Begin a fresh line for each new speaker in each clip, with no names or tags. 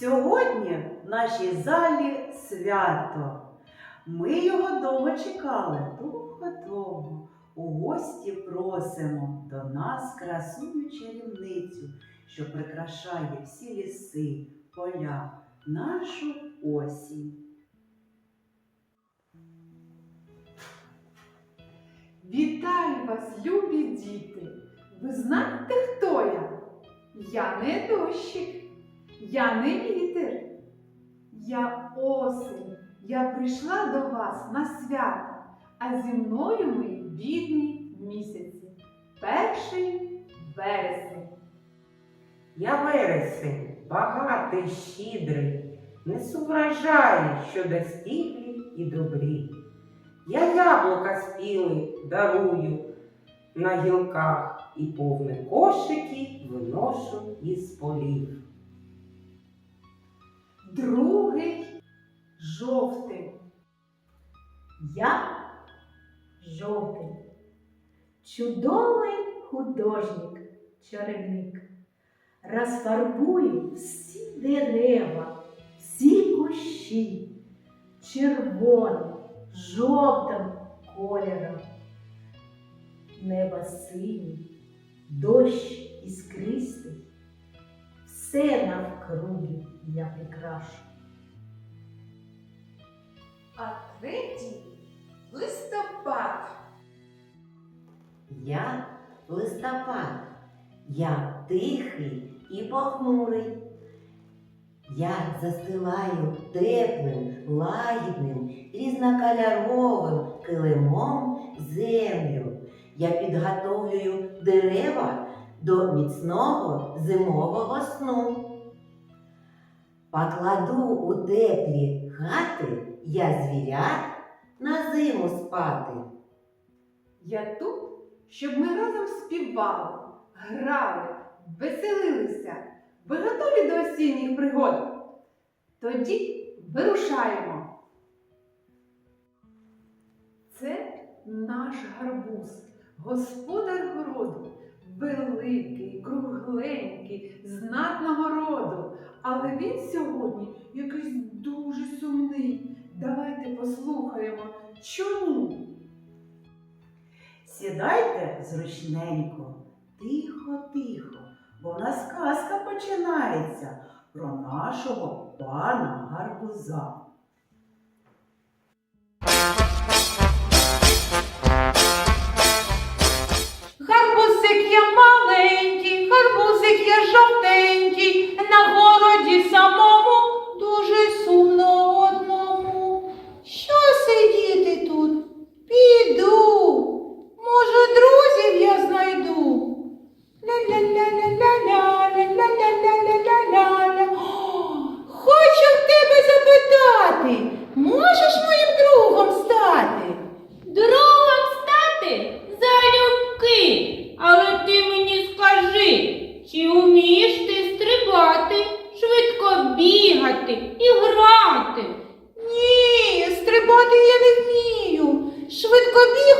Сьогодні в нашій залі свято. Ми його довго чекали, довго-довго. У гості просимо до нас красуню чарівницю, що прикрашає всі ліси, поля, нашу осінь.
Вітаю вас, любі діти! Ви знаєте, хто я? Я не дощик, я не вітер. Я осень. Я прийшла до вас на свято, а зі мною мої бідні місяці. Перший вересень.
Я вересень, багатий, щедрий, несу врожаї, що достиглі і добрі. Я яблука спіли дарую на гілках і повні кошики виношу із полів.
Другий жовтий.
Я жовтий, чудовий художник, чарівник. Розфарбую всі дерева, всі кущі, червоним, жовтим кольором. Небо синій, дощ іскристий, все навкруги я прикрашу.
А третій листопад.
Я листопад, я тихий і похмурий. Я застилаю теплим, лагідним, різнокольоровим килимом землю. Я підготовлюю дерева до міцного зимового сну. Покладу у теплі хати я звірят на зиму спати.
Я тут, щоб ми разом співали, грали, веселилися. Ви готові до осінніх пригод? Тоді вирушаємо. Це наш гарбуз, господар городу, великий, кругленький, знатного роду. Але він сьогодні якийсь дуже сумний. Давайте послухаємо, чому.
Сідайте зручненько, тихо-тихо, бо в нас казка починається про нашого пана гарбуза.
На городі самому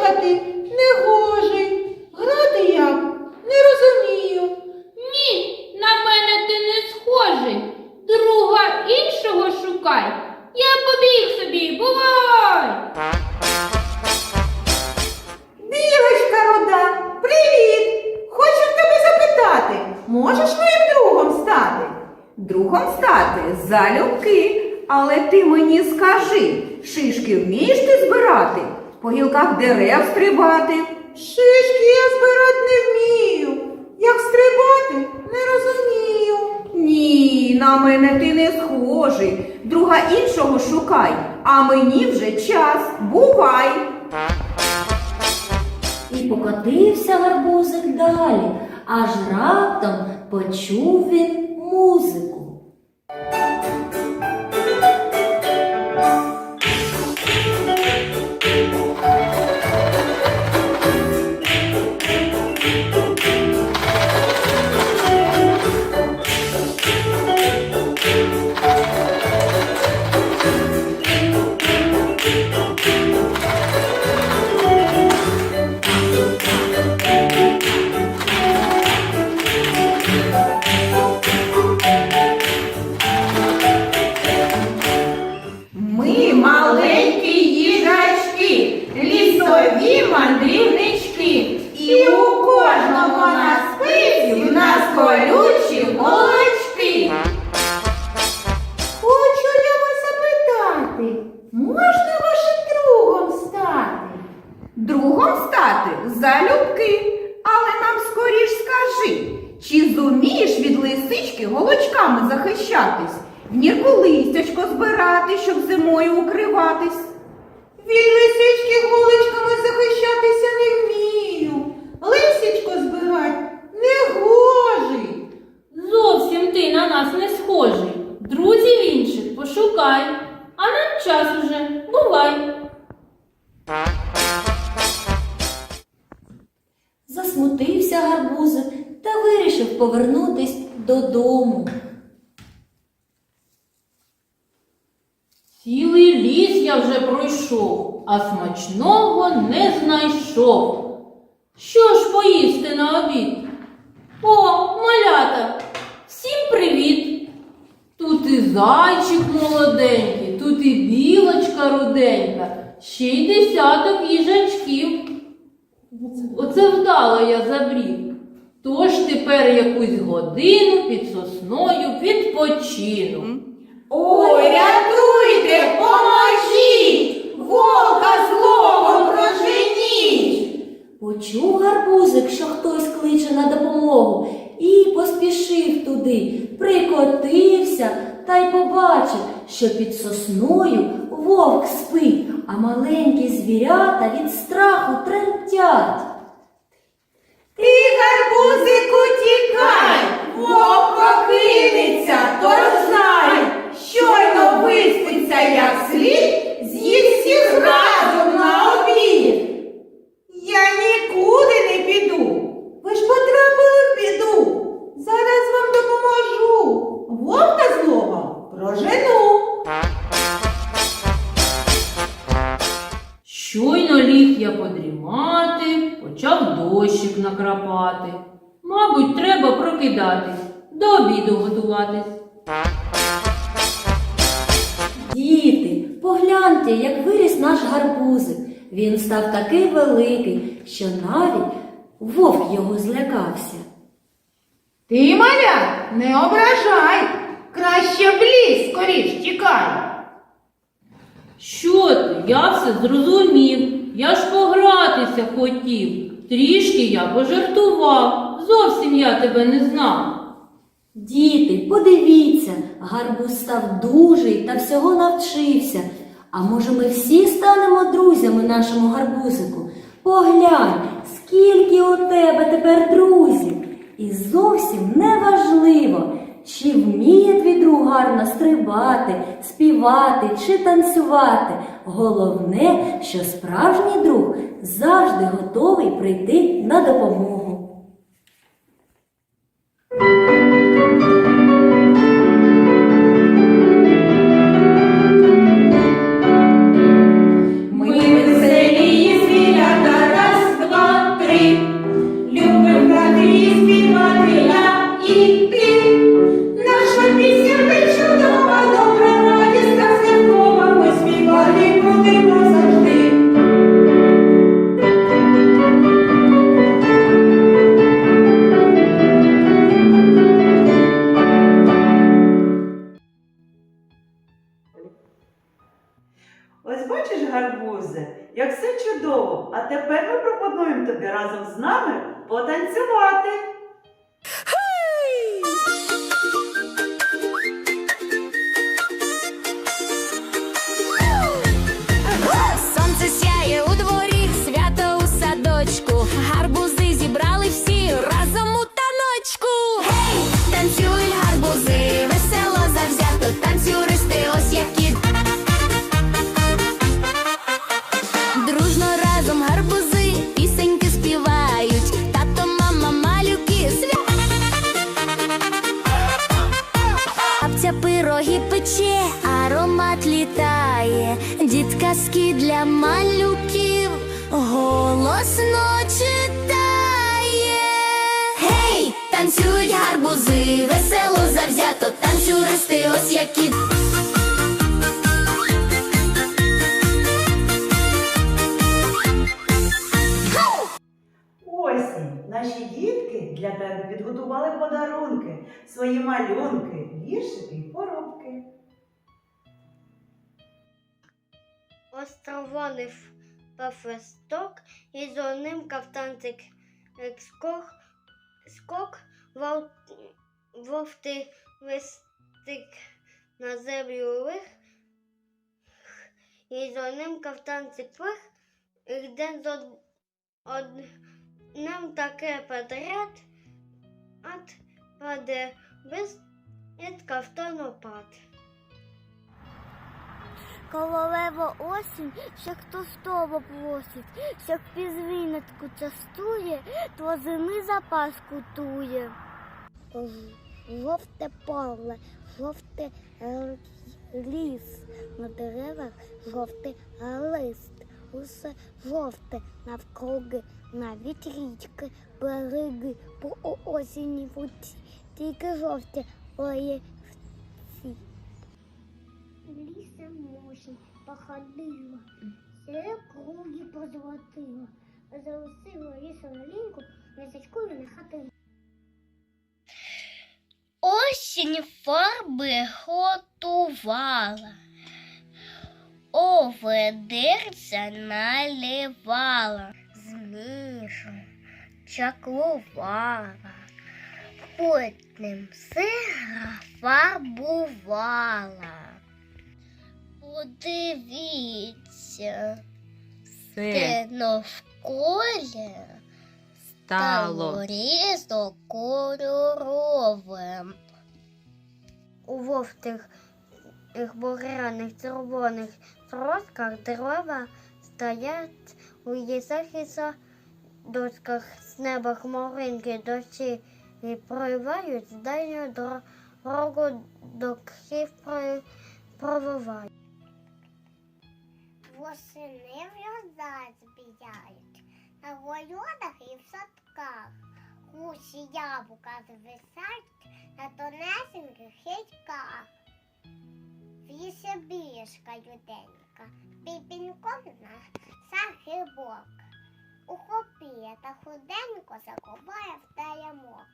Бігати
не гоже. Грати як? Не розумію.
Ні, на мене ти не схожий. Друга іншого шукай. Я побіг собі, бувай!
Білочка руда, привіт! Хочу в тебе запитати, можеш моїм другом стати?
Другом стати залюбки, але ти мені скажи, шишки вмієш ти збирати, по гілках дерев стрибати?
Шишки я збирати не вмію. Як стрибати, не розумію.
Ні, на мене ти не схожий. Друга іншого шукай, а мені вже час. Бувай!
І покотився гарбузик далі, аж раптом почув він музику.
мандрівнички,
і у кожного на
спиці
в нас колючі
молочки.
Хочу я вас запитати, можна вашим другом стати?
Другом стати залюбки, але нам скоріш скажи, чи зумієш від лисички голочками захищатись, в нірку листячко збирати, щоб зимою укриватись?
Від лисички голочками захищатися не вмію. Лисичко збирать не гожий.
Зовсім ти на нас не схожий. Друзів інших пошукай. А нам час уже. Бувай.
Засмутився гарбузик та вирішив повернутись додому.
Цілий ліс я вже пройшов, а смачного не знайшов. Що ж поїсти на обід? О, малята, всім привіт! Тут і зайчик молоденький, тут і білочка руденька, ще й десяток їжачків. Оце вдало я забрів. Тож тепер якусь годину під сосною відпочину.
Ой, рятуйте, поможіть! Вовка злого проженіть!
Почув гарбузик, що хтось кличе на допомогу, і поспішив туди, прикотився та й побачив, що під сосною вовк спить, а маленькі звірята від страху тремтять.
Ти, гарбузику, тікай! Вовк знай! Щойно виспиться як слід, з'їсть всіх разом на обід! Я нікуди не піду. Ви ж потрапили в біду. Зараз вам допоможу. Вовка злого прожену.
Щойно ліг я подрімати, почав дощик накрапати. Мабуть, треба прокидатись, до обіду готуватись.
Діти, погляньте, як виріс наш гарбузик. Він став такий великий, що навіть вовк його злякався.
Ти, маля, не ображай. Краще в ліс скоріш тікай.
Що ти? Я все зрозумів. Я ж погратися хотів. Трішки я пожартував. Зовсім я тебе не знав.
Діти, подивіться, гарбуз став дужий та всього навчився. А може ми всі станемо друзями нашому гарбузику? Поглянь, скільки у тебе тепер друзів. І зовсім не важливо, чи вміє твій друг гарно стрибати, співати чи танцювати. Головне, що справжній друг завжди готовий прийти на допомогу.
Гарбузи, весело завзято, танцюристи ось які.
Осінь, наші дітки для тебе підготували подарунки, свої малюнки, віршики і поробки.
Острований пафесток і за ним кафтанчик скок, скок вов, вовти вистик на землю лих, і за ним кафтан цеплих, і день з одним таке подряд, от паде без від кафтану пад.
Королева осінь, ще хто того просить, як пізвінетку частує, то зими запас кутує. Жовте поле, жовте е, ліс, на деревах жовтий лист, усе жовте навкруги, навіть річки, береги. По о- осені воді, тільки жовті лає Лісом осінь походила, все круги позолотила, заусила лісом ліньку, височкою на хатину.
Осінь фарби готувала, оведерця наливала, змішу чаклувала, потним сира фарбувала. Подивіться, те навколі стало різнокольоровим. У вовтих їх буряних червоних тросках дерева стоять у лісах і садочках з неба хмаринки дощі і проривають з дальню дорогу до кхів провивають.
Восени гроза збігають, на городах і в садках. Гусі яблука звисають на тонесеньких хитьках. В лісі біжка юденька, піпіньком на сахибок. Ухопіє та худенько закопає в теремок.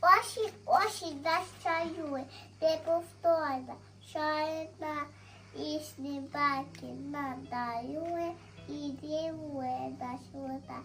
Осінь, осінь нас чаює, ти повторна, шарина і снібаки надаює, і дивує нас вода.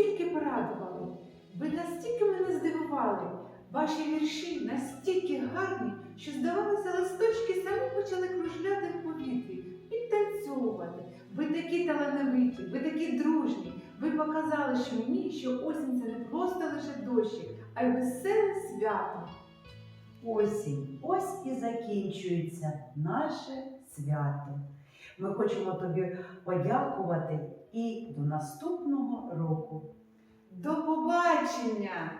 Настільки порадували, ви настільки мене здивували. Ваші вірші настільки гарні, що, здавалося, листочки самі почали кружляти в повітрі, підтанцьовувати. Ви такі талановиті, ви такі дружні. Ви показали що мені, що осінь це не просто лише дощик, а й веселе свято.
Осінь. Ось і закінчується наше свято. Ми хочемо тобі подякувати і до наступного року.
До побачення!